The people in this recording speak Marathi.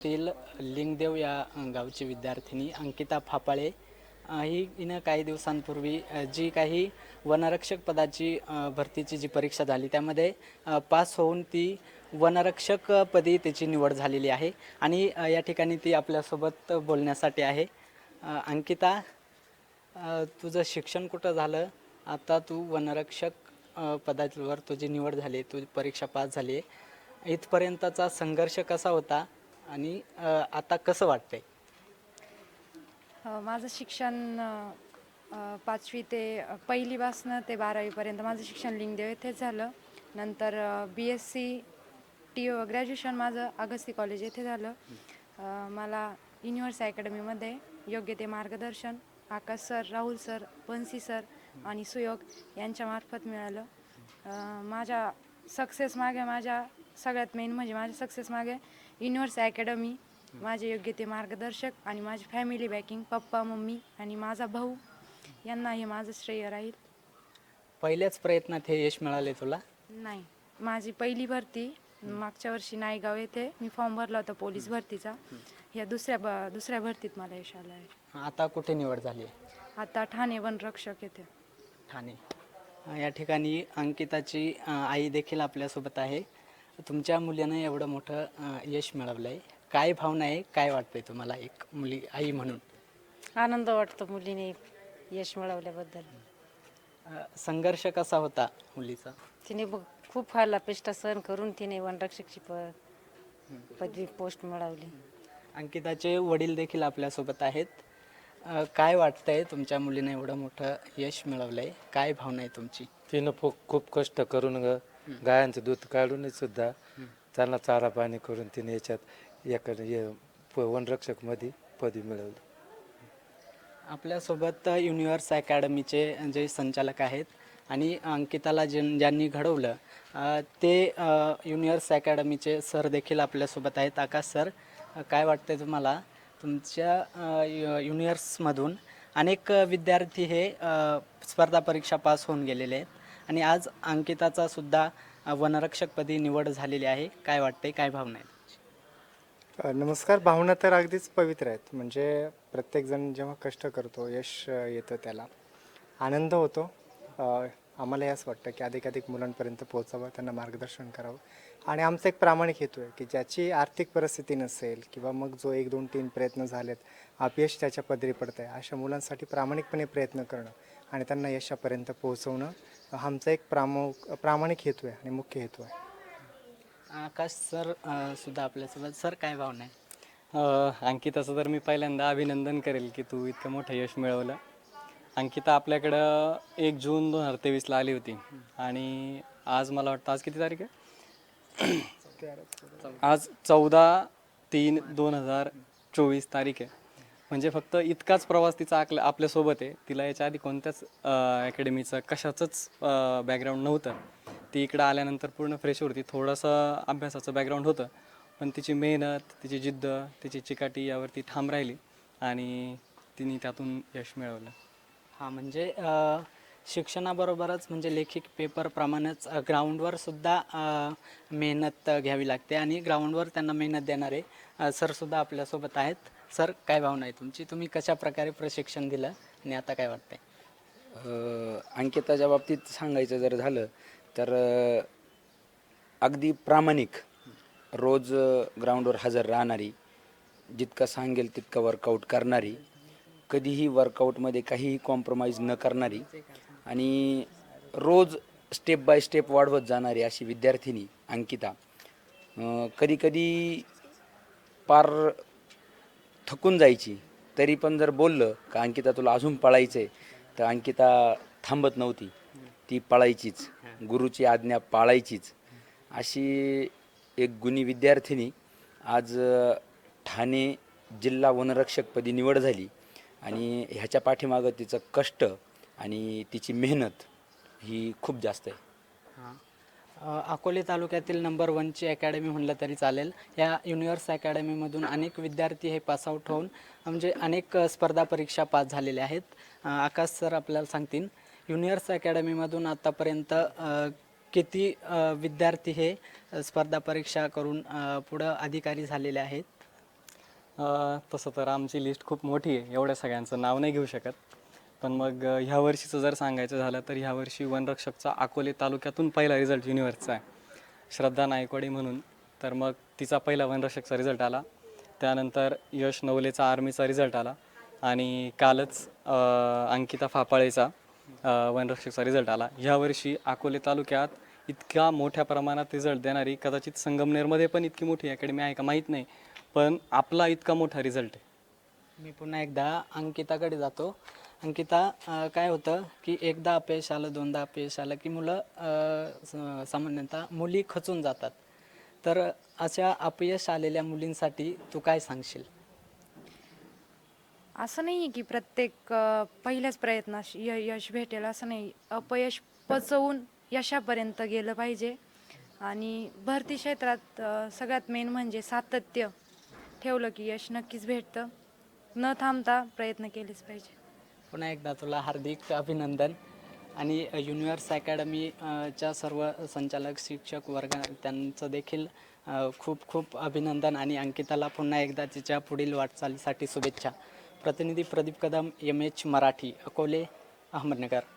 तील लिंगदेव या गावची विद्यार्थिनी अंकिता फापाळे. ही हिनं काही दिवसांपूर्वी जी काही वनरक्षक पदाची भरतीची जी परीक्षा झाली त्यामध्ये पास होऊन ती वनरक्षक पदी त्याची निवड झालेली आहे. आणि या ठिकाणी ती आपल्यासोबत बोलण्यासाठी आहे. अंकिता तुझं शिक्षण कुठं झालं? आता तू वनरक्षक पदावर तुझी निवड झाली तुझी परीक्षा पास झाली. आहे इथपर्यंतचा संघर्ष कसा होता? आणि अ, आता कसं वाटतंय? अ, माझं शिक्षण अ, पाचवी ते अ, पहिलीपासनं ते बारावीपर्यंत माझं शिक्षण लिंगदेव येथेच झालं. नंतर B S C T graduation माझं अगस्ती कॉलेज येथे झालं. अ, मला युनिव्हर्स अकॅडमीमध्ये योग्य ते मार्गदर्शन Akash sir Rahul sir Bansi sir आणि सुयोग यांच्यामार्फत मिळालं. अ, माझ्या सक्सेस मागे माझ्या सगळ्यात मेन म्हणजे माझ्या सक्सेस मागे युनिव्हर्स अकॅडमी माझे योग्य ते मार्गदर्शक आणि माझी फॅमिली बॅकिंग पप्पा मम्मी आणि माझा भाऊ यांना हे माझं श्रेय राहील. पहिल्याच प्रयत्नात हे यश मिळाले तुला? नाही. माझी पहिली भरती मागच्या वर्षी नायगाव येथे. मी फॉर्म भरला होता पोलीस भरतीचा. या दुसऱ्या ब दुसऱ्या भरतीत मला यश आलं आहे. आता कुठे निवड झाली आहे? आता ठाणे वनरक्षक येथे. ठाणे. अ, या ठिकाणी अंकिताची अ, आई देखील आपल्यासोबत आहे. तुमच्या मुलीनं एवढं मोठं अ, यश मिळवलं आहे काय भावना आहे? काय वाटतंय तुम्हाला एक मुली आई म्हणून? आनंद वाटतो मुलीने यश मिळवल्याबद्दल. अ, संघर्ष कसा होता मुलीचा? तिने बघ खूप खाल्ला पेष्टा सहन करून तिने वनरक्षकची प पदवी पोस्ट मिळवली. अंकिताचे वडील देखील आपल्यासोबत आहेत. अ, काय वाटतंय तुमच्या मुलीने एवढं मोठं यश मिळवलंय? काय भावना आहे तुमची? तिनं खूप खूप कष्ट करून ग गायांचं दूध काढून सुद्धा त्यांना चारा पाणी करून तिने याच्यात एखाद्या वनरक्षकमध्ये पदवी मिळवली. आपल्यासोबत युनिव्हर्स अकॅडमीचे जे संचालक आहेत आणि अंकिताला ज्यां ज्यांनी घडवलं ते युनिव्हर्स अकॅडमीचे सर देखील आपल्यासोबत आहेत. आकाश सर काय वाटतंय तुम्हाला? तुमच्या युनिव्हर्समधून अनेक विद्यार्थी हे स्पर्धा परीक्षा पास होऊन गेलेले आहेत. आणि आज अंकिताचा सुद्धा वनरक्षकपदी निवड झालेली आहे. काय वाटते काय भावना आहेत नमस्कार. भावना तर अगदीच पवित्र आहेत. म्हणजे प्रत्येकजण जेव्हा कष्ट करतो यश येतं त्याला. आनंद होतो. आम्हाला असं वाटतं की अधिकाधिक मुलांपर्यंत पोहोचावं त्यांना मार्गदर्शन करावं. आणि आमचा एक प्रामाणिक हेतू आहे की ज्याची आर्थिक परिस्थिती नसेल किंवा मग जो एक दोन तीन प्रयत्न झालेत अपयश त्याच्या पदरी पडत आहे अशा मुलांसाठी प्रामाणिकपणे प्रयत्न करणं आणि त्यांना यशापर्यंत पोहोचवणं आमचा एक प्रामुख प्रामाणिक हेतू आहे आणि मुख्य हेतू आहे. आकाश सर अ, सुद्धा आपल्यासोबत. सर काय भावना आहे? अ, अंकिताचं तर मी पहिल्यांदा अभिनंदन करेल की तू इतकं मोठं यश मिळवलं. अंकिता आपल्याकडं एक जून दोन हजार तेवीसला आली होती. आणि आज मला वाटतं आज किती तारीख आहे? आज चौदा तीन दोन हजार चोवीस तारीख आहे. म्हणजे फक्त इतकाच प्रवास तिचा आपल्या आपल्यासोबत आहे. तिला याच्या आधी कोणत्याच अकॅडमीचं कशाचंच बॅकग्राऊंड नव्हतं. ती इकडं आल्यानंतर पूर्ण फ्रेश होती. थोडंसं अभ्यासाचं बॅकग्राऊंड होतं. पण तिची मेहनत तिची जिद्द तिची चिकाटी यावरती ठाम राहिली आणि तिने त्यातून यश मिळवलं. हां म्हणजे शिक्षणाबरोबरच म्हणजे लेखिक पेपरप्रमाणेच ग्राउंडवर सुद्धा मेहनत घ्यावी लागते आणि ग्राउंडवर त्यांना मेहनत देणारे सरसुद्धा आपल्यासोबत आहेत. सर काय भावना आहे तुमची? तुम्ही कशा प्रकारे प्रशिक्षण दिलं आणि आता काय वाटतंय? अंकिताच्या बाबतीत सांगायचं जर झालं तर अ, अगदी प्रामाणिक रोज अ, ग्राउंडवर हजर राहणारी जितकं सांगेल तितकं वर्कआउट करणारी कधीही वर्कआउटमध्ये काहीही कॉम्प्रोमाइज न करणारी आणि रोज स्टेप बाय स्टेप वाढवत जाणारी अशी विद्यार्थिनी अंकिता. कधीकधी पार थकून जायची. तरी पण जर बोललं का अंकिता तुला अजून पळायचं आहे तर अंकिता थांबत नव्हती. ती पळायचीच. गुरुची आज्ञा पाळायचीच. अशी एक गुणी विद्यार्थिनी आज ठाणे जिल्हा वनरक्षकपदी निवड झाली आणि ह्याच्या पाठीमागं तिचं कष्ट आणि तिची मेहनत ही खूप जास्त आहे. अकोले तालुक्यातील नंबर वनची अकॅडमी म्हणलं तरी चालेल. या युनिव्हर्स अकॅडमीमधून अनेक विद्यार्थी हे पासआउट होऊन म्हणजे अनेक स्पर्धा परीक्षा पास झालेल्या आहेत. आकाश सर आपल्याला सांगतील युनिव्हर्स अकॅडमीमधून आत्तापर्यंत किती विद्यार्थी हे स्पर्धा परीक्षा करून पुढं अधिकारी झालेले आहेत? तसं तर आमची लिस्ट खूप मोठी आहे. एवढ्या सगळ्यांचं नाव नाही घेऊ शकत. पण मग अ, ह्या वर्षीचं जर सांगायचं झालं तर ह्या वर्षी वनरक्षकचा अकोले तालुक्यातून पहिला रिझल्ट युनिव्हर्सचा आहे. श्रद्धा नायकवाडी म्हणून. तर मग तिचा पहिला वनरक्षकचा रिझल्ट आला. त्यानंतर यश नवलेचा आर्मीचा रिझल्ट आला. आणि कालच अ, अंकिता फापाळेचा अ, वनरक्षकचा रिझल्ट आला. ह्यावर्षी अकोले तालुक्यात इतक्या मोठ्या प्रमाणात रिझल्ट देणारी कदाचित संगमनेरमध्ये पण इतकी मोठी अकॅडमी आहे का माहीत नाही पण आपला इतका मोठा रिझल्ट आहे. मी पुन्हा एकदा अंकिताकडे जातो. अंकिता अ, काय होतं की एकदा अपयश आलं दोनदा अपयश आलं की मुलं अ, स- सामान्यतः मुली खचून जातात. तर अशा अपयश आलेल्या मुलींसाठी तू काय सांगशील? असं नाही आहे की प्रत्येक अ, पहिल्याच प्रयत्नात य यश भेटेल असं नाही. अपयश पचवून यशापर्यंत गेलं पाहिजे. आणि भरती क्षेत्रात अ, सगळ्यात मेन म्हणजे सातत्य ठेवलं की यश नक्कीच भेटतं. न थांबता प्रयत्न केलेच पाहिजे. पुन्हा एकदा तुला हार्दिक अभिनंदन. आणि युनिव्हर्स अकॅडमी च्या सर्व संचालक शिक्षक वर्ग त्यांचं देखील खूप खूप अभिनंदन. आणि अंकिताला पुन्हा एकदा तिच्या पुढील वाटचालीसाठी शुभेच्छा. प्रतिनिधी प्रदीप कदम एम एच मराठी अकोले अहमदनगर.